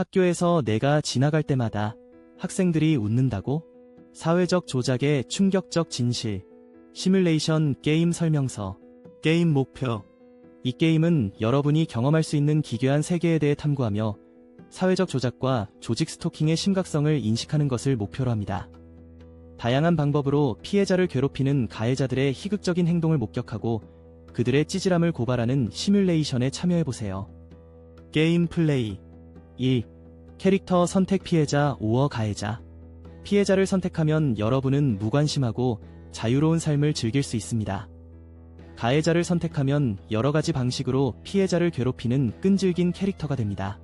학교에서 내가 지나갈 때마다 학생들이 웃는다고? 사회적 조작의 충격적 진실. 시뮬레이션 게임 설명서. 게임 목표. 이 게임은 여러분이 경험할 수 있는 기괴한 세계에 대해 탐구하며 사회적 조작과 조직 스토킹의 심각성을 인식하는 것을 목표로 합니다. 다양한 방법으로 피해자를 괴롭히는 가해자들의 희극적인 행동을 목격하고 그들의 찌질함을 고발하는 시뮬레이션에 참여해보세요. 게임 플레이 1. 캐릭터 선택 피해자 5어 가해자 피해자를 선택하면 여러분은 무관심하고 자유로운 삶을 즐길 수 있습니다. 가해자를 선택하면 여러 가지 방식으로 피해자를 괴롭히는 끈질긴 캐릭터가 됩니다.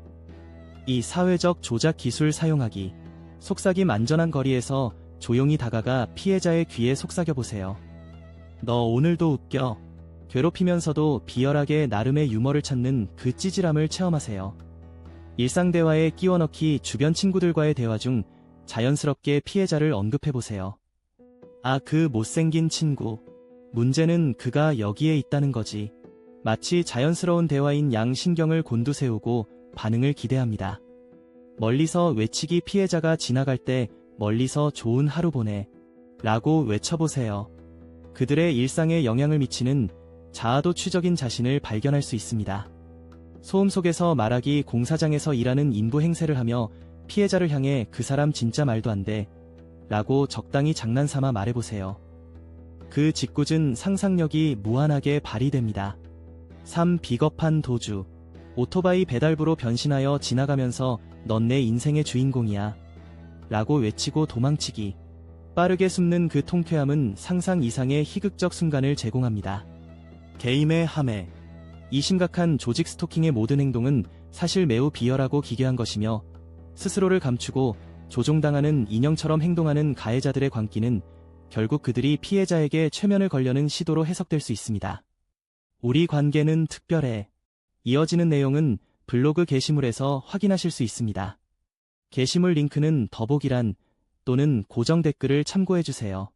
이 사회적 조작 기술 사용하기. 속삭임 안전한 거리에서 조용히 다가가 피해자의 귀에 속삭여 보세요. 너 오늘도 웃겨. 괴롭히면서도 비열하게 나름의 유머를 찾는 그 찌질함을 체험하세요. 일상 대화에 끼워 넣기 주변 친구들과의 대화 중 자연스럽게 피해자를 언급해 보세요. 아, 그 못생긴 친구. 문제는 그가 여기에 있다는 거지. 마치 자연스러운 대화인 양 신경을 곤두세우고 반응을 기대합니다. 멀리서 외치기 피해자가 지나갈 때 멀리서 좋은 하루 보내. 라고 외쳐보세요. 그들의 일상에 영향을 미치는 자아도 추적인 자신을 발견할 수 있습니다. 소음 속에서 말하기 공사장에서 일하는 인부 행세를 하며 피해자를 향해 그 사람 진짜 말도 안 돼. 라고 적당히 장난삼아 말해보세요. 그 짓궂은 상상력이 무한하게 발휘됩니다. 3. 비겁한 도주. 오토바이 배달부로 변신하여 지나가면서 넌 내 인생의 주인공이야. 라고 외치고 도망치기. 빠르게 숨는 그 통쾌함은 상상 이상의 희극적 순간을 제공합니다. 게임의 함해. 이 심각한 조직 스토킹의 모든 행동은 사실 매우 비열하고 기괴한 것이며 스스로를 감추고 조종당하는 인형처럼 행동하는 가해자들의 광기는 결국 그들이 피해자에게 최면을 걸려는 시도로 해석될 수 있습니다. 우리 관계는 특별해. 이어지는 내용은 블로그 게시물에서 확인하실 수 있습니다. 게시물 링크는 더보기란 또는 고정 댓글을 참고해주세요.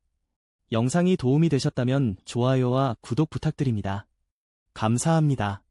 영상이 도움이 되셨다면 좋아요와 구독 부탁드립니다. 감사합니다.